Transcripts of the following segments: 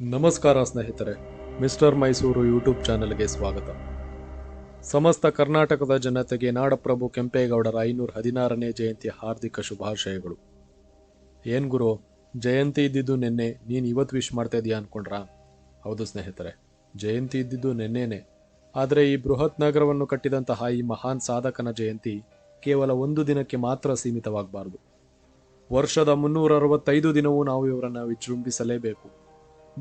ನಮಸ್ಕಾರ ಸ್ನೇಹಿತರೆ, mister Mysuru YouTube ಚಾನೆಲ್ಗೆ ಸ್ವಾಗತ. ಸಮಸ್ತ ಕರ್ನಾಟಕದ ಜನತೆಗೆ ನಾಡಪ್ರಭು ಕೆಂಪೇಗೌಡರ ಐನೂರ ಹದಿನಾರನೇ ಜಯಂತಿ ಹಾರ್ದಿಕ ಶುಭಾಶಯಗಳು. ಏನ್ ಗುರು, ಜಯಂತಿ ಇದ್ದಿದ್ದು ನಿನ್ನೆ ನೀನು ಇವತ್ತು ವಿಶ್ ಮಾಡ್ತಾ ಇದೀಯ ಅನ್ಕೊಂಡ್ರಾ? ಹೌದು ಸ್ನೇಹಿತರೆ, ಜಯಂತಿ ಇದ್ದಿದ್ದು ನಿನ್ನೆನೆ. ಆದರೆ ಈ ಬೃಹತ್ ನಗರವನ್ನು ಕಟ್ಟಿದಂತಹ ಈ ಮಹಾನ್ ಸಾಧಕನ ಜಯಂತಿ ಕೇವಲ ಒಂದು ದಿನಕ್ಕೆ ಮಾತ್ರ ಸೀಮಿತವಾಗಬಾರದು. ವರ್ಷದ ಮುನ್ನೂರ ಅರವತ್ತೈದು ದಿನವೂ ನಾವು ಇವರನ್ನು ವಿಜೃಂಭಿಸಲೇಬೇಕು.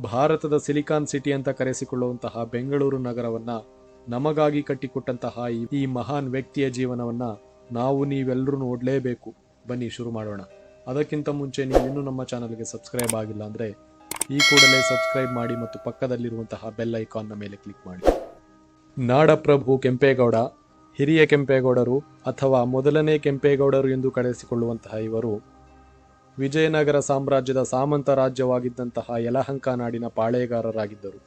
ಭಾರತದ ಸಿಲಿಕಾನ್ ಸಿಟಿ ಅಂತ ಕರೆಸಿಕೊಳ್ಳುವಂತಹ ಬೆಂಗಳೂರು ನಗರವನ್ನ ನಮಗಾಗಿ ಕಟ್ಟಿಕೊಟ್ಟಂತಹ ಈ- ಮಹಾನ್ ವ್ಯಕ್ತಿಯ ಜೀವನವನ್ನ ನಾವು ನೀವೆಲ್ಲರೂ ನೋಡಲೇಬೇಕು ಬನ್ನಿ, ಶುರು ಮಾಡೋಣ. ಅದಕ್ಕಿಂತ ಮುಂಚೆ ನೀವಿನ್ನೂ ನಮ್ಮ ಚಾನಲ್ಗೆ ಸಬ್ಸ್ಕ್ರೈಬ್ ಆಗಿಲ್ಲ ಅಂದ್ರೆ ಈ ಕೂಡಲೇ ಸಬ್ಸ್ಕ್ರೈಬ್ ಮಾಡಿ ಮತ್ತು ಪಕ್ಕದಲ್ಲಿರುವಂತಹ ಬೆಲ್ ಐಕಾನ್ನ ಮೇಲೆ ಕ್ಲಿಕ್ ಮಾಡಿ. ನಾಡಪ್ರಭು ಕೆಂಪೇಗೌಡ, ಹಿರಿಯ ಕೆಂಪೇಗೌಡರು ಅಥವಾ ಮೊದಲನೇ ಕೆಂಪೇಗೌಡರು ಎಂದು ಕರೆಸಿಕೊಳ್ಳುವಂತಹ ಇವರು ವಿಜಯನಗರ ಸಾಮ್ರಾಜ್ಯದ ಸಾಮಂತ ರಾಜ್ಯವಾಗಿದ್ದಂತಹ ಯಲಹಂಕ ನಾಡಿನ ಪಾಳೇಗಾರರಾಗಿದ್ದರು.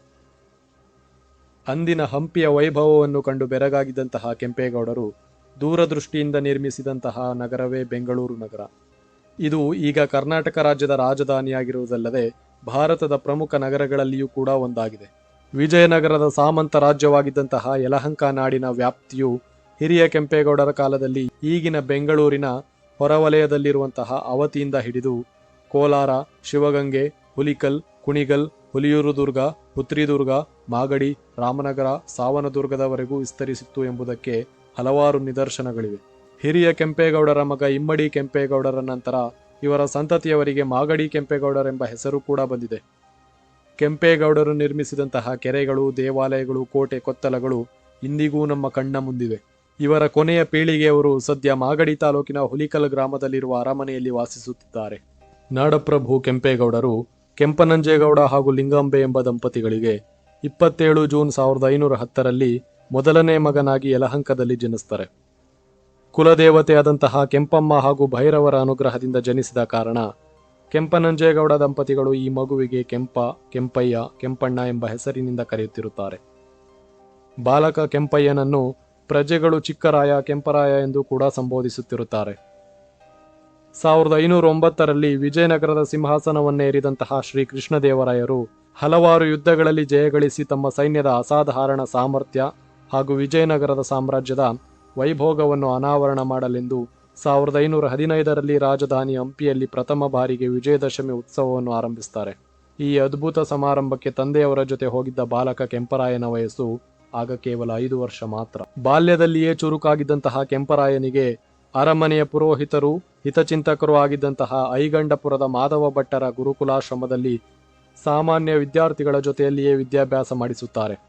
ಅಂದಿನ ಹಂಪಿಯ ವೈಭವವನ್ನು ಕಂಡು ಬೆರಗಾಗಿದ್ದಂತಹ ಕೆಂಪೇಗೌಡರು ದೂರದೃಷ್ಟಿಯಿಂದ ನಿರ್ಮಿಸಿದಂತಹ ನಗರವೇ ಬೆಂಗಳೂರು ನಗರ. ಇದು ಈಗ ಕರ್ನಾಟಕ ರಾಜ್ಯದ ರಾಜಧಾನಿಯಾಗಿರುವುದಲ್ಲದೆ ಭಾರತದ ಪ್ರಮುಖ ನಗರಗಳಲ್ಲಿಯೂ ಕೂಡ ಒಂದಾಗಿದೆ. ವಿಜಯನಗರದ ಸಾಮಂತ ರಾಜ್ಯವಾಗಿದ್ದಂತಹ ಯಲಹಂಕ ನಾಡಿನ ವ್ಯಾಪ್ತಿಯು ಹಿರಿಯ ಕೆಂಪೇಗೌಡರ ಕಾಲದಲ್ಲಿ ಈಗಿನ ಬೆಂಗಳೂರಿನ ಹೊರವಲಯದಲ್ಲಿರುವಂತಹ ಅವತಿಯಿಂದ ಹಿಡಿದು ಕೋಲಾರ, ಶಿವಗಂಗೆ, ಹುಲಿಕಲ್, ಕುಣಿಗಲ್ ಹುಲಿಯೂರು ದುರ್ಗ ಪುತ್ರಿದುರ್ಗ, ಮಾಗಡಿ, ರಾಮನಗರ, ಸಾವನದುರ್ಗದವರೆಗೂ ವಿಸ್ತರಿಸಿತ್ತು ಎಂಬುದಕ್ಕೆ ಹಲವಾರು ನಿದರ್ಶನಗಳಿವೆ. ಹಿರಿಯ ಕೆಂಪೇಗೌಡರ ಮಗ ಇಮ್ಮಡಿ ಕೆಂಪೇಗೌಡರ ನಂತರ ಇವರ ಸಂತತಿಯವರಿಗೆ ಮಾಗಡಿ ಕೆಂಪೇಗೌಡರೆಂಬ ಹೆಸರು ಕೂಡ ಬಂದಿದೆ. ಕೆಂಪೇಗೌಡರು ನಿರ್ಮಿಸಿದಂತಹ ಕೆರೆಗಳು, ದೇವಾಲಯಗಳು, ಕೋಟೆ, ಕೊತ್ತಲಗಳು ಇಂದಿಗೂ ನಮ್ಮ ಕಣ್ಣ ಮುಂದಿವೆ. ಇವರ ಕೊನೆಯ ಪೀಳಿಗೆಯವರು ಸದ್ಯ ಮಾಗಡಿ ತಾಲೂಕಿನ ಹುಲಿಕಲ್ ಗ್ರಾಮದಲ್ಲಿರುವ ಅರಮನೆಯಲ್ಲಿ ವಾಸಿಸುತ್ತಿದ್ದಾರೆ. ನಾಡಪ್ರಭು ಕೆಂಪೇಗೌಡರು ಕೆಂಪನಂಜೇಗೌಡ ಹಾಗೂ ಲಿಂಗಾಂಬೆ ಎಂಬ ದಂಪತಿಗಳಿಗೆ ಇಪ್ಪತ್ತೇಳು ಜೂನ್ ಸಾವಿರದ ಐನೂರ ಹತ್ತರಲ್ಲಿ ಮೊದಲನೇ ಮಗನಾಗಿ ಯಲಹಂಕದಲ್ಲಿ ಜನಿಸ್ತಾರೆ ಕುಲದೇವತೆಯಾದಂತಹ ಕೆಂಪಮ್ಮ ಹಾಗೂ ಭೈರವರ ಅನುಗ್ರಹದಿಂದ ಜನಿಸಿದ ಕಾರಣ ಕೆಂಪನಂಜೇಗೌಡ ದಂಪತಿಗಳು ಈ ಮಗುವಿಗೆ ಕೆಂಪ, ಕೆಂಪಯ್ಯ, ಕೆಂಪಣ್ಣ ಎಂಬ ಹೆಸರಿನಿಂದ ಕರೆಯುತ್ತಿರುತ್ತಾರೆ. ಬಾಲಕ ಕೆಂಪಯ್ಯನನ್ನು ಪ್ರಜೆಗಳು ಚಿಕ್ಕರಾಯ, ಕೆಂಪರಾಯ ಎಂದು ಕೂಡ ಸಂಬೋಧಿಸುತ್ತಿರುತ್ತಾರೆ. ಸಾವಿರದ ಐನೂರ ಒಂಬತ್ತರಲ್ಲಿ ವಿಜಯನಗರದ ಸಿಂಹಾಸನವನ್ನೇರಿದಂತಹ ಶ್ರೀ ಕೃಷ್ಣದೇವರಾಯರು ಹಲವಾರು ಯುದ್ಧಗಳಲ್ಲಿ ಜಯಗಳಿಸಿ ತಮ್ಮ ಸೈನ್ಯದ ಅಸಾಧಾರಣ ಸಾಮರ್ಥ್ಯ ಹಾಗೂ ವಿಜಯನಗರದ ಸಾಮ್ರಾಜ್ಯದ ವೈಭೋಗವನ್ನು ಅನಾವರಣ ಮಾಡಲೆಂದು ಸಾವಿರದ ಐನೂರ ಹದಿನೈದರಲ್ಲಿ ರಾಜಧಾನಿ ಹಂಪಿಯಲ್ಲಿ ಪ್ರಥಮ ಬಾರಿಗೆ ವಿಜಯದಶಮಿ ಉತ್ಸವವನ್ನು ಆರಂಭಿಸುತ್ತಾರೆ ಈ ಅದ್ಭುತ ಸಮಾರಂಭಕ್ಕೆ ತಂದೆಯವರ ಜೊತೆ ಹೋಗಿದ್ದ ಬಾಲಕ ಕೆಂಪರಾಯನ ವಯಸ್ಸು ಆಗ ಕೇವಲ ಐದು ವರ್ಷ ಮಾತ್ರ. ಬಾಲ್ಯದಲ್ಲಿಯೇ ಚುರುಕಾಗಿದ್ದಂತಹ ಕೆಂಪರಾಯನಿಗೆ ಅರಮನೆಯ ಪುರೋಹಿತರು, ಹಿತಚಿಂತಕರು ಆಗಿದ್ದಂತಹ ಐಗಂಡಪುರದ ಮಾಧವ ಭಟ್ಟರ ಗುರುಕುಲಾಶ್ರಮದಲ್ಲಿ ಸಾಮಾನ್ಯ ವಿದ್ಯಾರ್ಥಿಗಳ ಜೊತೆಯಲ್ಲಿಯೇ ವಿದ್ಯಾಭ್ಯಾಸ ಮಾಡಿಸುತ್ತಾರೆ.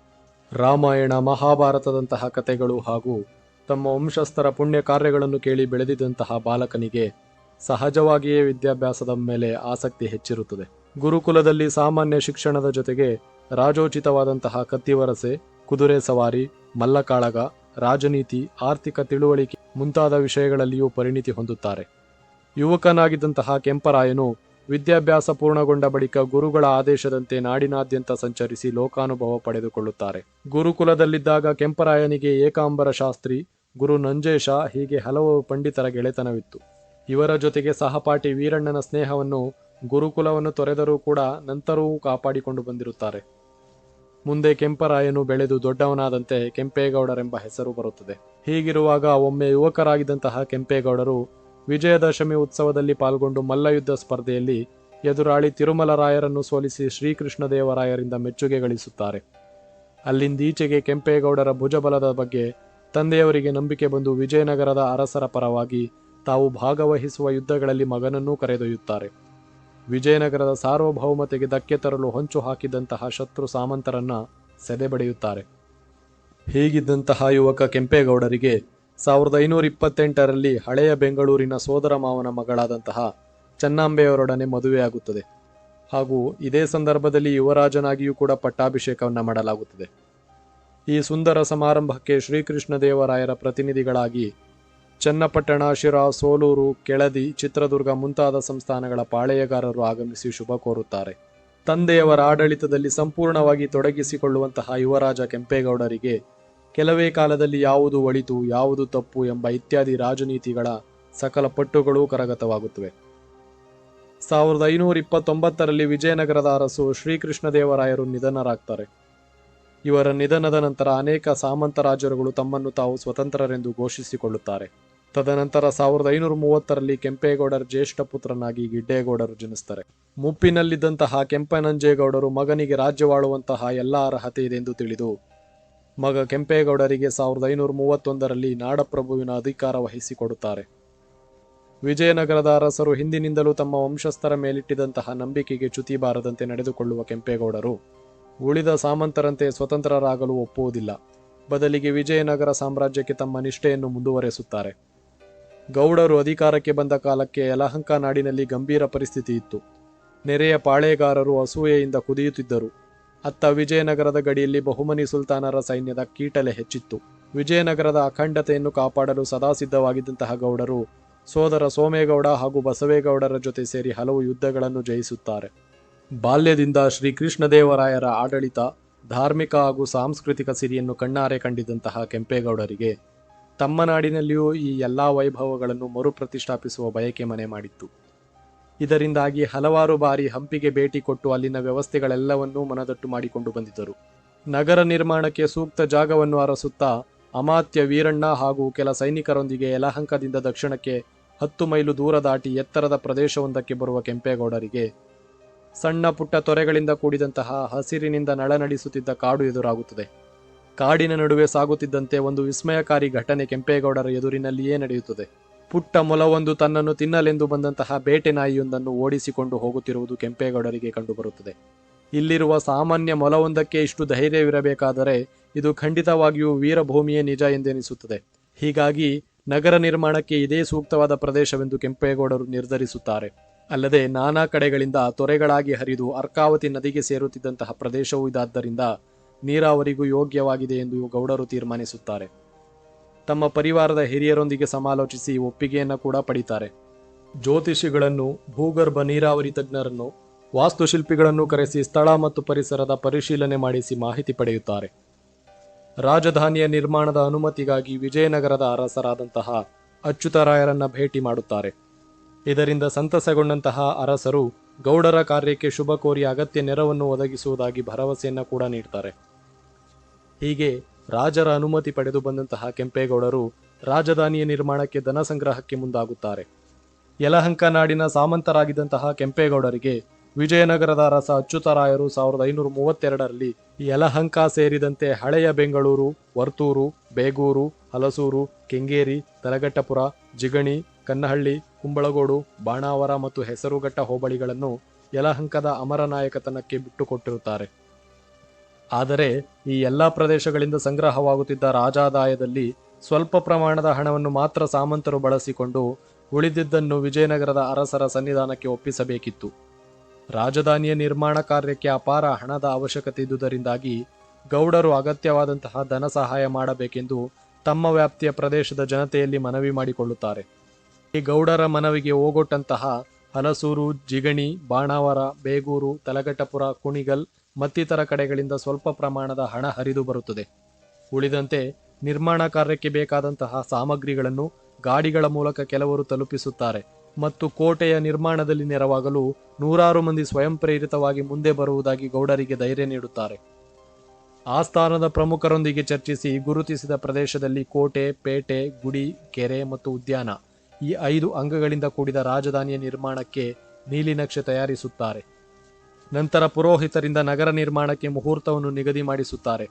ರಾಮಾಯಣ, ಮಹಾಭಾರತದಂತಹ ಕಥೆಗಳು ಹಾಗೂ ತಮ್ಮ ವಂಶಸ್ಥರ ಪುಣ್ಯ ಕಾರ್ಯಗಳನ್ನು ಕೇಳಿ ಬೆಳೆದಿದ್ದಂತಹ ಬಾಲಕನಿಗೆ ಸಹಜವಾಗಿಯೇ ವಿದ್ಯಾಭ್ಯಾಸದ ಮೇಲೆ ಆಸಕ್ತಿ ಹೆಚ್ಚಿರುತ್ತದೆ. ಗುರುಕುಲದಲ್ಲಿ ಸಾಮಾನ್ಯ ಶಿಕ್ಷಣದ ಜೊತೆಗೆ ರಾಜೋಚಿತವಾದಂತಹ ಕತ್ತಿವರಸೆ ಕುದುರೆ ಸವಾರಿ, ಮಲ್ಲಕಾಳಗ, ರಾಜನೀತಿ, ಆರ್ಥಿಕ ತಿಳುವಳಿಕೆ ಮುಂತಾದ ವಿಷಯಗಳಲ್ಲಿಯೂ ಪರಿಣಿತಿ ಹೊಂದುತ್ತಾರೆ. ಯುವಕನಾಗಿದ್ದಂತಹ ಕೆಂಪರಾಯನು ವಿದ್ಯಾಭ್ಯಾಸ ಪೂರ್ಣಗೊಂಡ ಬಳಿಕ ಗುರುಗಳ ಆದೇಶದಂತೆ ನಾಡಿನಾದ್ಯಂತ ಸಂಚರಿಸಿ ಲೋಕಾನುಭವ ಪಡೆದುಕೊಳ್ಳುತ್ತಾರೆ. ಗುರುಕುಲದಲ್ಲಿದ್ದಾಗ ಕೆಂಪರಾಯನಿಗೆ ಏಕಾಂಬರ ಶಾಸ್ತ್ರಿ, ಗುರು ನಂಜೇಶ ಹೀಗೆ ಹಲವು ಪಂಡಿತರ ಗೆಳೆತನವಿತ್ತು. ಇವರ ಜೊತೆಗೆ ಸಹಪಾಠಿ ವೀರಣ್ಣನ ಸ್ನೇಹವನ್ನು ಗುರುಕುಲವನ್ನು ತೊರೆದರೂ ಕೂಡ ನಂತರವೂ ಕಾಪಾಡಿಕೊಂಡು ಬಂದಿರುತ್ತಾರೆ. ಮುಂದೆ ಕೆಂಪರಾಯನು ಬೆಳೆದು ದೊಡ್ಡವನಾದಂತೆ ಕೆಂಪೇಗೌಡರೆಂಬ ಹೆಸರು ಬರುತ್ತದೆ. ಹೀಗಿರುವಾಗ ಒಮ್ಮೆ ಯುವಕರಾಗಿದ್ದಂತಹ ಕೆಂಪೇಗೌಡರು ವಿಜಯದಶಮಿ ಉತ್ಸವದಲ್ಲಿ ಪಾಲ್ಗೊಂಡು ಮಲ್ಲಯುದ್ಧ ಸ್ಪರ್ಧೆಯಲ್ಲಿ ಎದುರಾಳಿ ತಿರುಮಲರಾಯರನ್ನು ಸೋಲಿಸಿ ಶ್ರೀಕೃಷ್ಣದೇವರಾಯರಿಂದ ಮೆಚ್ಚುಗೆ ಗಳಿಸುತ್ತಾರೆ. ಅಲ್ಲಿಂದೀಚೆಗೆ ಕೆಂಪೇಗೌಡರ ಭುಜಬಲದ ಬಗ್ಗೆ ತಂದೆಯವರಿಗೆ ನಂಬಿಕೆ ಬಂದು ವಿಜಯನಗರದ ಅರಸರ ಪರವಾಗಿ ತಾವು ಭಾಗವಹಿಸುವ ಯುದ್ಧಗಳಲ್ಲಿ ಮಗನನ್ನೂ ಕರೆದೊಯ್ಯುತ್ತಾರೆ. ವಿಜಯನಗರದ ಸಾರ್ವಭೌಮತೆಗೆ ಧಕ್ಕೆ ತರಲು ಹೊಂಚು ಹಾಕಿದಂತಹ ಶತ್ರು ಸಾಮಂತರನ್ನ ಸೆದೆಬಡಿಯುತ್ತಾರೆ. ಹೀಗಿದ್ದಂತಹ ಯುವಕ ಕೆಂಪೇಗೌಡರಿಗೆ ಸಾವಿರದ ಐನೂರ ಇಪ್ಪತ್ತೆಂಟರಲ್ಲಿ ಹಳೆಯ ಬೆಂಗಳೂರಿನ ಸೋದರ ಮಾವನ ಮಗಳಾದಂತಹ ಚೆನ್ನಾಂಬೆಯವರೊಡನೆ ಮದುವೆಯಾಗುತ್ತದೆ. ಹಾಗೂ ಇದೇ ಸಂದರ್ಭದಲ್ಲಿ ಯುವರಾಜನಾಗಿಯೂ ಕೂಡ ಪಟ್ಟಾಭಿಷೇಕವನ್ನು ಮಾಡಲಾಗುತ್ತದೆ. ಈ ಸುಂದರ ಸಮಾರಂಭಕ್ಕೆ ಶ್ರೀಕೃಷ್ಣ ದೇವರಾಯರ ಪ್ರತಿನಿಧಿಗಳಾಗಿ ಚನ್ನಪಟ್ಟಣ, ಶಿರಾ, ಸೋಲೂರು, ಕೆಳದಿ, ಚಿತ್ರದುರ್ಗ ಮುಂತಾದ ಸಂಸ್ಥಾನಗಳ ಪಾಳೆಯಗಾರರು ಆಗಮಿಸಿ ಶುಭ ಕೋರುತ್ತಾರೆ. ತಂದೆಯವರ ಆಡಳಿತದಲ್ಲಿ ಸಂಪೂರ್ಣವಾಗಿ ತೊಡಗಿಸಿಕೊಳ್ಳುವಂತಹ ಯುವರಾಜ ಕೆಂಪೇಗೌಡರಿಗೆ ಕೆಲವೇ ಕಾಲದಲ್ಲಿ ಯಾವುದು ಒಳಿತು, ಯಾವುದು ತಪ್ಪು ಎಂಬ ಇತ್ಯಾದಿ ರಾಜನೀತಿಗಳ ಸಕಲ ಪಟ್ಟುಗಳು ಕರಗತವಾಗುತ್ತವೆ. ಸಾವಿರದ ಐನೂರ ಇಪ್ಪತ್ತೊಂಬತ್ತರಲ್ಲಿ ವಿಜಯನಗರದ ಅರಸು ಶ್ರೀಕೃಷ್ಣದೇವರಾಯರು ನಿಧನರಾಗ್ತಾರೆ. ಇವರ ನಿಧನದ ನಂತರ ಅನೇಕ ಸಾಮಂತ ರಾಜರುಗಳು ತಮ್ಮನ್ನು ತಾವು ಸ್ವತಂತ್ರರೆಂದು ಘೋಷಿಸಿಕೊಳ್ಳುತ್ತಾರೆ. ತದನಂತರ ಸಾವಿರದ ಐನೂರ ಮೂವತ್ತರಲ್ಲಿ ಕೆಂಪೇಗೌಡರ ಜ್ಯೇಷ್ಠ ಪುತ್ರನಾಗಿ ಗಿಡ್ಡೇಗೌಡರು ಜನಿಸ್ತಾರೆ. ಮುಪ್ಪಿನಲ್ಲಿದ್ದಂತಹ ಕೆಂಪನಂಜೇಗೌಡರು ಮಗನಿಗೆ ರಾಜ್ಯವಾಳುವಂತಹ ಎಲ್ಲ ಅರ್ಹತೆ ಇದೆ ಎಂದು ತಿಳಿದು, ಮಗ ಕೆಂಪೇಗೌಡರಿಗೆ ಸಾವಿರದ ಐನೂರ ಮೂವತ್ತೊಂದರಲ್ಲಿ ನಾಡಪ್ರಭುವಿನ ಅಧಿಕಾರ ವಹಿಸಿಕೊಡುತ್ತಾರೆ. ವಿಜಯನಗರದ ಅರಸರು ಹಿಂದಿನಿಂದಲೂ ತಮ್ಮ ವಂಶಸ್ಥರ ಮೇಲಿಟ್ಟಿದಂತಹ ನಂಬಿಕೆಗೆ ಚ್ಯುತಿ ಬಾರದಂತೆ ನಡೆದುಕೊಳ್ಳುವ ಕೆಂಪೇಗೌಡರು ಉಳಿದ ಸಾಮಂತರಂತೆ ಸ್ವತಂತ್ರರಾಗಲು ಒಪ್ಪುವುದಿಲ್ಲ. ಬದಲಿಗೆ ವಿಜಯನಗರ ಸಾಮ್ರಾಜ್ಯಕ್ಕೆ ತಮ್ಮ ನಿಷ್ಠೆಯನ್ನು ಮುಂದುವರೆಸುತ್ತಾರೆ. ಗೌಡರು ಅಧಿಕಾರಕ್ಕೆ ಬಂದ ಕಾಲಕ್ಕೆ ಯಲಹಂಕ ನಾಡಿನಲ್ಲಿ ಗಂಭೀರ ಪರಿಸ್ಥಿತಿ ಇತ್ತು. ನೆರೆಯ ಪಾಳೇಗಾರರು ಅಸೂಯೆಯಿಂದ ಕುದಿಯುತ್ತಿದ್ದರು. ಅತ್ತ ವಿಜಯನಗರದ ಗಡಿಯಲ್ಲಿ ಬಹುಮನಿ ಸುಲ್ತಾನರ ಸೈನ್ಯದ ಕೀಟಲೆ ಹೆಚ್ಚಿತ್ತು. ವಿಜಯನಗರದ ಅಖಂಡತೆಯನ್ನು ಕಾಪಾಡಲು ಸದಾ ಸಿದ್ಧವಾಗಿದ್ದಂತಹ ಗೌಡರು ಸೋದರ ಸೋಮೇಗೌಡ ಹಾಗೂ ಬಸವೇಗೌಡರ ಜೊತೆ ಸೇರಿ ಹಲವು ಯುದ್ಧಗಳನ್ನು ಜಯಿಸುತ್ತಾರೆ. ಬಾಲ್ಯದಿಂದ ಶ್ರೀ ಕೃಷ್ಣದೇವರಾಯರ ಆಡಳಿತ, ಧಾರ್ಮಿಕ ಹಾಗೂ ಸಾಂಸ್ಕೃತಿಕ ಸಿರಿಯನ್ನು ಕಣ್ಣಾರೆ ಕಂಡಿದ್ದಂತಹ ಕೆಂಪೇಗೌಡರಿಗೆ ತಮ್ಮ ನಾಡಿನಲ್ಲಿಯೂ ಈ ಎಲ್ಲ ವೈಭವಗಳನ್ನು ಮರುಪ್ರತಿಷ್ಠಾಪಿಸುವ ಬಯಕೆ ಮನೆ ಮಾಡಿತ್ತು. ಇದರಿಂದಾಗಿ ಹಲವಾರು ಬಾರಿ ಹಂಪಿಗೆ ಭೇಟಿ ಕೊಟ್ಟು ಅಲ್ಲಿನ ವ್ಯವಸ್ಥೆಗಳೆಲ್ಲವನ್ನೂ ಮನದಟ್ಟು ಮಾಡಿಕೊಂಡು ಬಂದಿದ್ದರು. ನಗರ ನಿರ್ಮಾಣಕ್ಕೆ ಸೂಕ್ತ ಜಾಗವನ್ನು ಅರಸುತ್ತಾ ಅಮಾತ್ಯ ವೀರಣ್ಣ ಹಾಗೂ ಕೆಲ ಸೈನಿಕರೊಂದಿಗೆ ಯಲಹಂಕದಿಂದ ದಕ್ಷಿಣಕ್ಕೆ ಹತ್ತು ಮೈಲು ದೂರ ದಾಟಿ ಎತ್ತರದ ಪ್ರದೇಶವೊಂದಕ್ಕೆ ಬರುವ ಕೆಂಪೇಗೌಡರಿಗೆ ಸಣ್ಣ ಪುಟ್ಟ ತೊರೆಗಳಿಂದ ಕೂಡಿದಂತಹ ಹಸಿರಿನಿಂದ ನಳನಡಿಸುತ್ತಿದ್ದ ಕಾಡು ಎದುರಾಗುತ್ತದೆ. ಕಾಡಿನ ನಡುವೆ ಸಾಗುತ್ತಿದ್ದಂತೆ ಒಂದು ವಿಸ್ಮಯಕಾರಿ ಘಟನೆ ಕೆಂಪೇಗೌಡರ ಎದುರಿನಲ್ಲಿಯೇ ನಡೆಯುತ್ತದೆ. ಪುಟ್ಟ ಮೊಲವೊಂದು ತನ್ನನ್ನು ತಿನ್ನಲೆಂದು ಬಂದಂತಹ ಬೇಟೆ ನಾಯಿಯೊಂದನ್ನು ಓಡಿಸಿಕೊಂಡು ಹೋಗುತ್ತಿರುವುದು ಕೆಂಪೇಗೌಡರಿಗೆ ಕಂಡುಬರುತ್ತದೆ. ಇಲ್ಲಿರುವ ಸಾಮಾನ್ಯ ಮೊಲವೊಂದಕ್ಕೆ ಇಷ್ಟು ಧೈರ್ಯವಿರಬೇಕಾದರೆ ಇದು ಖಂಡಿತವಾಗಿಯೂ ವೀರಭೂಮಿಯೇ ನಿಜ ಎಂದೆನಿಸುತ್ತದೆ. ಹೀಗಾಗಿ ನಗರ ನಿರ್ಮಾಣಕ್ಕೆ ಇದೇ ಸೂಕ್ತವಾದ ಪ್ರದೇಶವೆಂದು ಕೆಂಪೇಗೌಡರು ನಿರ್ಧರಿಸುತ್ತಾರೆ. ಅಲ್ಲದೆ ನಾನಾ ಕಡೆಗಳಿಂದ ತೊರೆಗಳಾಗಿ ಹರಿದು ಅರ್ಕಾವತಿ ನದಿಗೆ ಸೇರುತ್ತಿದ್ದಂತಹ ಪ್ರದೇಶವೂ ಇದಾದ್ದರಿಂದ ನೀರಾವರಿಗೂ ಯೋಗ್ಯವಾಗಿದೆ ಎಂದು ಗೌಡರು ತೀರ್ಮಾನಿಸುತ್ತಾರೆ. ತಮ್ಮ ಪರಿವಾರದ ಹಿರಿಯರೊಂದಿಗೆ ಸಮಾಲೋಚಿಸಿ ಒಪ್ಪಿಗೆಯನ್ನು ಕೂಡ ಪಡಿತಾರೆ. ಜ್ಯೋತಿಷಿಗಳನ್ನು, ಭೂಗರ್ಭ ನೀರಾವರಿ ತಜ್ಞರನ್ನು, ವಾಸ್ತುಶಿಲ್ಪಿಗಳನ್ನು ಕರೆಸಿ ಸ್ಥಳ ಮತ್ತು ಪರಿಸರದ ಪರಿಶೀಲನೆ ಮಾಡಿಸಿ ಮಾಹಿತಿ ಪಡೆಯುತ್ತಾರೆ. ರಾಜಧಾನಿಯ ನಿರ್ಮಾಣದ ಅನುಮತಿಗಾಗಿ ವಿಜಯನಗರದ ಅರಸರಾದಂತಹ ಅಚ್ಯುತರಾಯರನ್ನ ಭೇಟಿ ಮಾಡುತ್ತಾರೆ. ಇದರಿಂದ ಸಂತಸಗೊಂಡಂತಹ ಅರಸರು ಗೌಡರ ಕಾರ್ಯಕ್ಕೆ ಶುಭ ಕೋರಿ ಅಗತ್ಯ ನೆರವನ್ನು ಒದಗಿಸುವುದಾಗಿ ಭರವಸೆಯನ್ನು ಕೂಡ ನೀಡ್ತಾರೆ. ಹೀಗೆ ರಾಜರ ಅನುಮತಿ ಪಡೆದು ಬಂದಂತಹ ಕೆಂಪೇಗೌಡರು ರಾಜಧಾನಿಯ ನಿರ್ಮಾಣಕ್ಕೆ ಧನ ಸಂಗ್ರಹಕ್ಕೆ ಮುಂದಾಗುತ್ತಾರೆ. ಯಲಹಂಕ ನಾಡಿನ ಸಾಮಂತರಾಗಿದ್ದಂತಹ ಕೆಂಪೇಗೌಡರಿಗೆ ವಿಜಯನಗರದ ಅರಸ ಅಚ್ಯುತರಾಯರು ಸಾವಿರದ ಐನೂರ ಮೂವತ್ತೆರಡರಲ್ಲಿ ಯಲಹಂಕ ಸೇರಿದಂತೆ ಹಳೆಯ ಬೆಂಗಳೂರು, ವರ್ತೂರು, ಬೇಗೂರು, ಹಲಸೂರು, ಕೆಂಗೇರಿ ತಲಗಟ್ಟಪುರ ಜಿಗಣಿ, ಕನ್ನಹಳ್ಳಿ, ಕುಂಬಳಗೋಡು, ಬಾಣಾವರ ಮತ್ತು ಹೆಸರುಘಟ್ಟ ಹೋಬಳಿಗಳನ್ನು ಯಲಹಂಕದ ಅಮರನಾಯಕತನಕ್ಕೆ ಬಿಟ್ಟುಕೊಟ್ಟಿರುತ್ತಾರೆ. ಆದರೆ ಈ ಎಲ್ಲ ಪ್ರದೇಶಗಳಿಂದ ಸಂಗ್ರಹವಾಗುತ್ತಿದ್ದ ರಾಜಾದಾಯದಲ್ಲಿ ಸ್ವಲ್ಪ ಪ್ರಮಾಣದ ಹಣವನ್ನು ಮಾತ್ರ ಸಾಮಂತರು ಬಳಸಿಕೊಂಡು ಉಳಿದಿದ್ದನ್ನು ವಿಜಯನಗರದ ಅರಸರ ಸನ್ನಿಧಾನಕ್ಕೆ ಒಪ್ಪಿಸಬೇಕಿತ್ತು. ರಾಜಧಾನಿಯ ನಿರ್ಮಾಣ ಕಾರ್ಯಕ್ಕೆ ಅಪಾರ ಹಣದ ಅವಶ್ಯಕತೆ ಇದ್ದುದರಿಂದಾಗಿ ಗೌಡರು ಅಗತ್ಯವಾದಂತಹ ಧನ ಸಹಾಯ ಮಾಡಬೇಕೆಂದು ತಮ್ಮ ವ್ಯಾಪ್ತಿಯ ಪ್ರದೇಶದ ಜನತೆಯಲ್ಲಿ ಮನವಿ ಮಾಡಿಕೊಳ್ಳುತ್ತಾರೆ. ಈ ಗೌಡರ ಮನವಿಗೆ ಓಗೊಟ್ಟಂತಹ ಹಲಸೂರು, ಜಿಗಣಿ, ಬಾಣಾವರ, ಬೇಗೂರು ತಲಗಟ್ಟಪುರ ಕುಣಿಗಲ್ ಮತ್ತಿತರ ಕಡೆಗಳಿಂದ ಸ್ವಲ್ಪ ಪ್ರಮಾಣದ ಹಣ ಹರಿದು ಬರುತ್ತದೆ. ಉಳಿದಂತೆ ನಿರ್ಮಾಣ ಕಾರ್ಯಕ್ಕೆ ಬೇಕಾದಂತಹ ಸಾಮಗ್ರಿಗಳನ್ನು ಗಾಡಿಗಳ ಮೂಲಕ ಕೆಲವರು ತಲುಪಿಸುತ್ತಾರೆ ಮತ್ತು ಕೋಟೆಯ ನಿರ್ಮಾಣದಲ್ಲಿ ನೆರವಾಗಲು ನೂರಾರು ಮಂದಿ ಸ್ವಯಂ ಪ್ರೇರಿತವಾಗಿ ಮುಂದೆ ಬರುವುದಾಗಿ ಗೌಡರಿಗೆ ಧೈರ್ಯ ನೀಡುತ್ತಾರೆ. ಆಸ್ಥಾನದ ಪ್ರಮುಖರೊಂದಿಗೆ ಚರ್ಚಿಸಿ ಗುರುತಿಸಿದ ಪ್ರದೇಶದಲ್ಲಿ ಕೋಟೆ, ಪೇಟೆ, ಗುಡಿ, ಕೆರೆ ಮತ್ತು ಉದ್ಯಾನ ಈ ಐದು ಅಂಗಗಳಿಂದ ಕೂಡಿದ ರಾಜಧಾನಿಯ ನಿರ್ಮಾಣಕ್ಕೆ ನೀಲಿನಕ್ಷೆ ತಯಾರಿಸುತ್ತಾರೆ. ನಂತರ ಪುರೋಹಿತರಿಂದ ನಗರ ನಿರ್ಮಾಣಕ್ಕೆ ಮುಹೂರ್ತವನ್ನು ನಿಗದಿ ಮಾಡಿಸುತ್ತಾರೆ.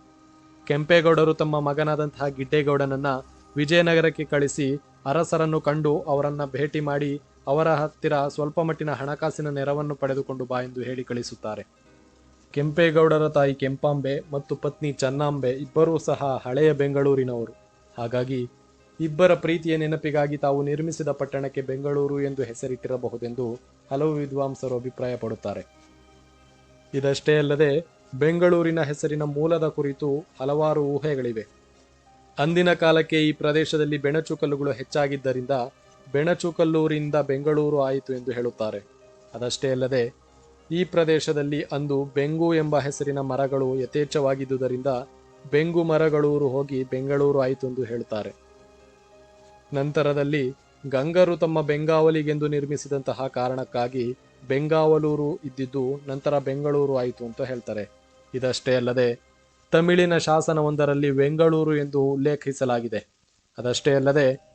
ಕೆಂಪೇಗೌಡರು ತಮ್ಮ ಮಗನಾದಂತಹ ಗಿಡ್ಡೇಗೌಡನನ್ನ ವಿಜಯನಗರಕ್ಕೆ ಕಳಿಸಿ ಅರಸರನ್ನು ಕಂಡು ಅವರನ್ನ ಭೇಟಿ ಮಾಡಿ ಅವರ ಹತ್ತಿರ ಸ್ವಲ್ಪ ಮಟ್ಟಿನ ಹಣಕಾಸಿನ ನೆರವನ್ನು ಪಡೆದುಕೊಂಡು ಬಾ ಎಂದು ಹೇಳಿ ಕಳಿಸುತ್ತಾರೆ. ಕೆಂಪೇಗೌಡರ ತಾಯಿ ಕೆಂಪಾಂಬೆ ಮತ್ತು ಪತ್ನಿ ಚನ್ನಾಂಬೆ ಇಬ್ಬರೂ ಸಹ ಹಳೆಯ ಬೆಂಗಳೂರಿನವರು. ಹಾಗಾಗಿ ಇಬ್ಬರ ಪ್ರೀತಿಯ ನೆನಪಿಗಾಗಿ ತಾವು ನಿರ್ಮಿಸಿದ ಪಟ್ಟಣಕ್ಕೆ ಬೆಂಗಳೂರು ಎಂದು ಹೆಸರಿಟ್ಟಿರಬಹುದೆಂದು ಹಲವು ವಿದ್ವಾಂಸರು ಅಭಿಪ್ರಾಯಪಡುತ್ತಾರೆ. ಇದಷ್ಟೇ ಅಲ್ಲದೆ ಬೆಂಗಳೂರಿನ ಹೆಸರಿನ ಮೂಲದ ಕುರಿತು ಹಲವಾರು ಊಹೆಗಳಿವೆ. ಅಂದಿನ ಕಾಲಕ್ಕೆ ಈ ಪ್ರದೇಶದಲ್ಲಿ ಬೆಣಚುಕಲ್ಲುಗಳು ಹೆಚ್ಚಾಗಿದ್ದರಿಂದ ಬೆಣಚುಕಲ್ಲೂರಿಂದ ಬೆಂಗಳೂರು ಆಯಿತು ಎಂದು ಹೇಳುತ್ತಾರೆ. ಅದಷ್ಟೇ ಅಲ್ಲದೆ ಈ ಪ್ರದೇಶದಲ್ಲಿ ಅಂದು ಬೆಂಗು ಎಂಬ ಹೆಸರಿನ ಮರಗಳು ಯಥೇಚ್ಛವಾಗಿದ್ದುದರಿಂದ ಬೆಂಗು ಮರಗಳೂರು ಹೋಗಿ ಬೆಂಗಳೂರು ಆಯಿತು ಎಂದು ಹೇಳುತ್ತಾರೆ. ನಂತರದಲ್ಲಿ ಗಂಗರು ತಮ್ಮ ಬೆಂಗಾವಲಿಗೆಂದು ನಿರ್ಮಿಸಿದಂತಹ ಕಾರಣಕ್ಕಾಗಿ ಬೆಂಗಾವಲೂರು ಇದ್ದಿದ್ದು ನಂತರ ಬೆಂಗಳೂರು ಆಯಿತು ಅಂತ ಹೇಳ್ತಾರೆ. ಇದಷ್ಟೇ ಅಲ್ಲದೆ ತಮಿಳಿನ ಶಾಸನವೊಂದರಲ್ಲಿ ಬೆಂಗಳೂರು ಎಂದು ಉಲ್ಲೇಖಿಸಲಾಗಿದೆ. ಅದಷ್ಟೇ ಅಲ್ಲದೆ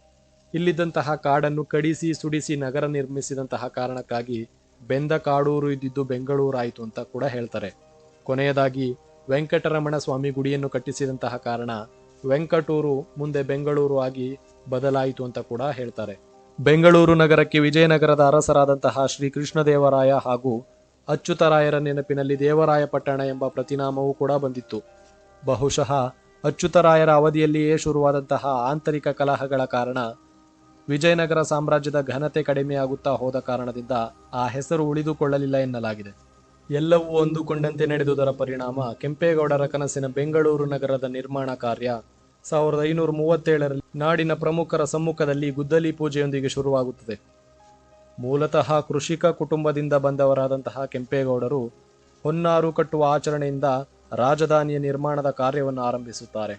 ಇಲ್ಲಿದ್ದಂತಹ ಕಾಡನ್ನು ಕಡಿಸಿ ಸುಡಿಸಿ ನಗರ ನಿರ್ಮಿಸಿದಂತಹ ಕಾರಣಕ್ಕಾಗಿ ಬೆಂದ ಕಾಡೂರು ಇದ್ದಿದ್ದು ಬೆಂಗಳೂರು ಆಯಿತು ಅಂತ ಕೂಡ ಹೇಳ್ತಾರೆ. ಕೊನೆಯದಾಗಿ ವೆಂಕಟರಮಣ ಸ್ವಾಮಿ ಗುಡಿಯನ್ನು ಕಟ್ಟಿಸಿದಂತಹ ಕಾರಣ ವೆಂಕಟೂರು ಮುಂದೆ ಬೆಂಗಳೂರು ಆಗಿ ಬದಲಾಯಿತು ಅಂತ ಕೂಡ ಹೇಳ್ತಾರೆ. ಬೆಂಗಳೂರು ನಗರಕ್ಕೆ ವಿಜಯನಗರದ ಅರಸರಾದಂತಹ ಶ್ರೀ ಕೃಷ್ಣದೇವರಾಯ ಹಾಗೂ ಅಚ್ಯುತರಾಯರ ನೆನಪಿನಲ್ಲಿ ದೇವರಾಯ ಪಟ್ಟಣ ಎಂಬ ಪ್ರತಿನಾಮವೂ ಕೂಡ ಬಂದಿತ್ತು. ಬಹುಶಃ ಅಚ್ಯುತರಾಯರ ಅವಧಿಯಲ್ಲಿಯೇ ಶುರುವಾದಂತಹ ಆಂತರಿಕ ಕಲಹಗಳ ಕಾರಣ ವಿಜಯನಗರ ಸಾಮ್ರಾಜ್ಯದ ಘನತೆ ಕಡಿಮೆಯಾಗುತ್ತಾ ಹೋದ ಕಾರಣದಿಂದ ಆ ಹೆಸರು ಉಳಿದುಕೊಳ್ಳಲಿಲ್ಲ ಎನ್ನಲಾಗಿದೆ. ಎಲ್ಲವೂ ಹೊಂದಿಕೊಂಡಂತೆ ನಡೆದುದರ ಪರಿಣಾಮ ಕೆಂಪೇಗೌಡರ ಕನಸಿನ ಬೆಂಗಳೂರು ನಗರದ ನಿರ್ಮಾಣ ಕಾರ್ಯ ಸಾವಿರದ ಐನೂರ ಮೂವತ್ತೇಳರಲ್ಲಿ ನಾಡಿನ ಪ್ರಮುಖರ ಸಮ್ಮುಖದಲ್ಲಿ ಗುದ್ದಲಿ ಪೂಜೆಯೊಂದಿಗೆ ಶುರುವಾಗುತ್ತದೆ. ಮೂಲತಃ ಕೃಷಿಕ ಕುಟುಂಬದಿಂದ ಬಂದವರಾದಂತಹ ಕೆಂಪೇಗೌಡರು ಹೊನ್ನಾರು ಕಟ್ಟುವ ಆಚರಣೆಯಿಂದ ರಾಜಧಾನಿಯ ನಿರ್ಮಾಣದ ಕಾರ್ಯವನ್ನು ಆರಂಭಿಸುತ್ತಾರೆ.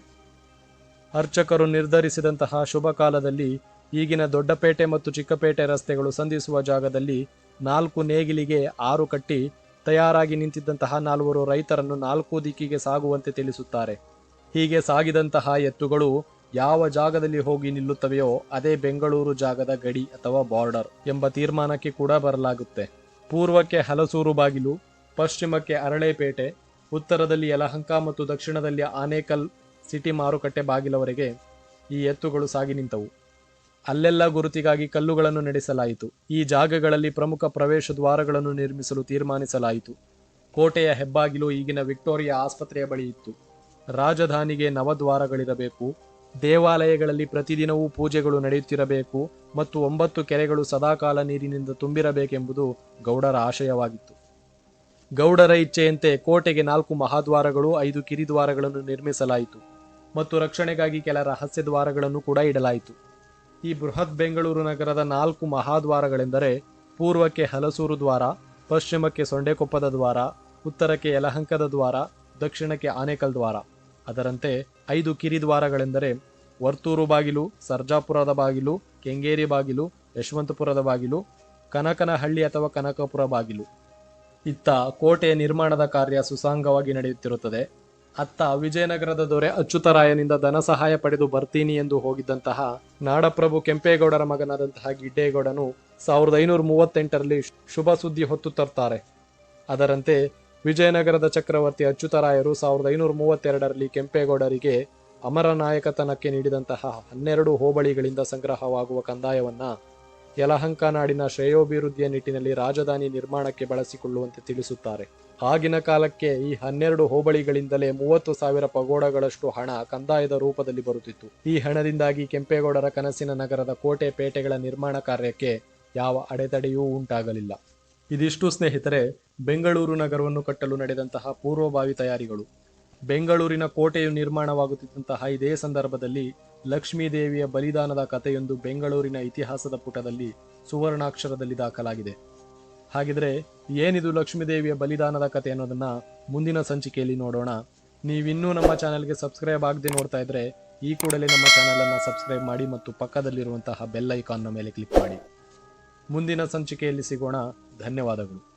ಅರ್ಚಕರು ನಿರ್ಧರಿಸಿದಂತಹ ಶುಭ ಕಾಲದಲ್ಲಿ ಈಗಿನ ದೊಡ್ಡಪೇಟೆ ಮತ್ತು ಚಿಕ್ಕಪೇಟೆ ರಸ್ತೆಗಳು ಸಂಧಿಸುವ ಜಾಗದಲ್ಲಿ ನಾಲ್ಕು ನೇಗಿಲಿಗೆ ಆರು ಕಟ್ಟಿ ತಯಾರಾಗಿ ನಿಂತಿದ್ದಂತಹ ನಾಲ್ವರು ರೈತರನ್ನು ನಾಲ್ಕು ದಿಕ್ಕಿಗೆ ಸಾಗುವಂತೆ ತಿಳಿಸುತ್ತಾರೆ. ಹೀಗೆ ಸಾಗಿದಂತಹ ಎತ್ತುಗಳು ಯಾವ ಜಾಗದಲ್ಲಿ ಹೋಗಿ ನಿಲ್ಲುತ್ತವೆಯೋ ಅದೇ ಬೆಂಗಳೂರು ಜಾಗದ ಗಡಿ ಅಥವಾ ಬಾರ್ಡರ್ ಎಂಬ ತೀರ್ಮಾನಕ್ಕೆ ಕೂಡ ಬರಲಾಗುತ್ತೆ. ಪೂರ್ವಕ್ಕೆ ಹಲಸೂರು ಬಾಗಿಲು, ಪಶ್ಚಿಮಕ್ಕೆ ಅರಳೇಪೇಟೆ, ಉತ್ತರದಲ್ಲಿ ಯಲಹಂಕ ಮತ್ತು ದಕ್ಷಿಣದಲ್ಲಿ ಆನೇಕಲ್ ಸಿಟಿ ಮಾರುಕಟ್ಟೆ ಬಾಗಿಲವರೆಗೆ ಈ ಎತ್ತುಗಳು ಸಾಗಿ ನಿಂತವು. ಅಲ್ಲೆಲ್ಲ ಗುರುತಿಗಾಗಿ ಕಲ್ಲುಗಳನ್ನು ನಡೆಸಲಾಯಿತು. ಈ ಜಾಗಗಳಲ್ಲಿ ಪ್ರಮುಖ ಪ್ರವೇಶ ದ್ವಾರಗಳನ್ನು ನಿರ್ಮಿಸಲು ತೀರ್ಮಾನಿಸಲಾಯಿತು. ಕೋಟೆಯ ಹೆಬ್ಬಾಗಿಲು ಈಗಿನ ವಿಕ್ಟೋರಿಯಾ ಆಸ್ಪತ್ರೆಯ ಬಳಿ ಇತ್ತು. ರಾಜಧಾನಿಗೆ ನವದ್ವಾರಗಳಿರಬೇಕು. ದೇವಾಲಯಗಳಲ್ಲಿ ಪ್ರತಿದಿನವೂ ಪೂಜೆಗಳು ನಡೆಯುತ್ತಿರಬೇಕು ಮತ್ತು ಒಂಬತ್ತು ಕೆರೆಗಳು ಸದಾಕಾಲ ನೀರಿನಿಂದ ತುಂಬಿರಬೇಕೆಂಬುದು ಗೌಡರ ಆಶಯವಾಗಿತ್ತು. ಗೌಡರ ಇಚ್ಛೆಯಂತೆ ಕೋಟೆಗೆ ನಾಲ್ಕು ಮಹಾದ್ವಾರಗಳು, ಐದು ಕಿರಿದ್ವಾರಗಳನ್ನು ನಿರ್ಮಿಸಲಾಯಿತು ಮತ್ತು ರಕ್ಷಣೆಗಾಗಿ ಕೆಲ ರಹಸ್ಯ ದ್ವಾರಗಳನ್ನು ಕೂಡ ಇಡಲಾಯಿತು. ಈ ಬೃಹತ್ ಬೆಂಗಳೂರು ನಗರದ ನಾಲ್ಕು ಮಹಾದ್ವಾರಗಳೆಂದರೆ ಪೂರ್ವಕ್ಕೆ ಹಲಸೂರು ದ್ವಾರ, ಪಶ್ಚಿಮಕ್ಕೆ ಸೊಂಡೆಕೊಪ್ಪದ ದ್ವಾರ, ಉತ್ತರಕ್ಕೆ ಯಲಹಂಕದ ದ್ವಾರ, ದಕ್ಷಿಣಕ್ಕೆ ಆನೇಕಲ್ ದ್ವಾರ. ಅದರಂತೆ ಐದು ಕಿರಿದ್ವಾರಗಳೆಂದರೆ ವರ್ತೂರು ಬಾಗಿಲು, ಸರ್ಜಾಪುರದ ಬಾಗಿಲು, ಕೆಂಗೇರಿ ಬಾಗಿಲು, ಯಶವಂತಪುರದ ಬಾಗಿಲು, ಕನಕನಹಳ್ಳಿ ಅಥವಾ ಕನಕಪುರ ಬಾಗಿಲು. ಇತ್ತ ಕೋಟೆಯ ನಿರ್ಮಾಣದ ಕಾರ್ಯ ಸುಸಾಂಗವಾಗಿ ನಡೆಯುತ್ತಿರುತ್ತದೆ. ಅತ್ತ ವಿಜಯನಗರದ ದೊರೆ ಅಚ್ಯುತರಾಯನಿಂದ ಧನ ಸಹಾಯ ಪಡೆದು ಬರ್ತೀನಿ ಎಂದು ಹೋಗಿದ್ದಂತಹ ನಾಡಪ್ರಭು ಕೆಂಪೇಗೌಡರ ಮಗನಾದಂತಹ ಗಿಡ್ಡೇಗೌಡನು ಸಾವಿರದ ಐನೂರ ಮೂವತ್ತೆಂಟರಲ್ಲಿ ಶುಭ ಸುದ್ದಿ ಹೊತ್ತು ತರ್ತಾರೆ. ಅದರಂತೆ ವಿಜಯನಗರದ ಚಕ್ರವರ್ತಿ ಅಚ್ಯುತರಾಯರು ಸಾವಿರದ ಐನೂರ ಮೂವತ್ತೆರಡರಲ್ಲಿ ಕೆಂಪೇಗೌಡರಿಗೆ ಅಮರ ನಾಯಕತನಕ್ಕೆ ನೀಡಿದಂತಹ ಹನ್ನೆರಡು ಹೋಬಳಿಗಳಿಂದ ಸಂಗ್ರಹವಾಗುವ ಕಂದಾಯವನ್ನ ಯಲಹಂಕ ನಾಡಿನ ಶ್ರೇಯೋಭಿವೃದ್ಧಿಯ ನಿಟ್ಟಿನಲ್ಲಿ ರಾಜಧಾನಿ ನಿರ್ಮಾಣಕ್ಕೆ ಬಳಸಿಕೊಳ್ಳುವಂತೆ ತಿಳಿಸುತ್ತಾರೆ. ಆಗಿನ ಕಾಲಕ್ಕೆ ಈ ಹನ್ನೆರಡು ಹೋಬಳಿಗಳಿಂದಲೇ ಮೂವತ್ತು ಸಾವಿರ ಪಗೋಡಗಳಷ್ಟು ಹಣ ಕಂದಾಯದ ರೂಪದಲ್ಲಿ ಬರುತ್ತಿತ್ತು. ಈ ಹಣದಿಂದಾಗಿ ಕೆಂಪೇಗೌಡರ ಕನಸಿನ ನಗರದ ಕೋಟೆ ಪೇಟೆಗಳ ನಿರ್ಮಾಣ ಕಾರ್ಯಕ್ಕೆ ಯಾವ ಅಡೆತಡೆಯೂ ಉಂಟಾಗಲಿಲ್ಲ. ಇದಿಷ್ಟು ಸ್ನೇಹಿತರೆ ಬೆಂಗಳೂರು ನಗರವನ್ನು ಕಟ್ಟಲು ನಡೆದಂತಹ ಪೂರ್ವಭಾವಿ ತಯಾರಿಗಳು. ಬೆಂಗಳೂರಿನ ಕೋಟೆಯು ನಿರ್ಮಾಣವಾಗುತ್ತಿದ್ದಂತಹ ಇದೇ ಸಂದರ್ಭದಲ್ಲಿ ಲಕ್ಷ್ಮೀದೇವಿಯ ಬಲಿದಾನದ ಕಥೆಯೊಂದು ಬೆಂಗಳೂರಿನ ಇತಿಹಾಸದ ಪುಟದಲ್ಲಿ ಸುವರ್ಣಾಕ್ಷರದಲ್ಲಿ ದಾಖಲಾಗಿದೆ. ಹಾಗಿದ್ರೆ ಏನಿದು ಲಕ್ಷ್ಮೀದೇವಿಯ ಬಲಿದಾನದ ಕಥೆ ಅನ್ನೋದನ್ನ ಮುಂದಿನ ಸಂಚಿಕೆಯಲ್ಲಿ ನೋಡೋಣ. ನೀವಿನ್ನೂ ನಮ್ಮ ಚಾನೆಲ್ಗೆ ಸಬ್ಸ್ಕ್ರೈಬ್ ಆಗದೆ ನೋಡ್ತಾ ಇದ್ರೆ ಈ ಕೂಡಲೇ ನಮ್ಮ ಚಾನೆಲ್ ಅನ್ನ ಸಬ್ಸ್ಕ್ರೈಬ್ ಮಾಡಿ ಮತ್ತು ಪಕ್ಕದಲ್ಲಿರುವಂತಹ ಬೆಲ್ ಐಕಾನ್ನ ಮೇಲೆ ಕ್ಲಿಕ್ ಮಾಡಿ. ಮುಂದಿನ ಸಂಚಿಕೆಯಲ್ಲಿ ಸಿಗೋಣ. ಧನ್ಯವಾದಗಳು.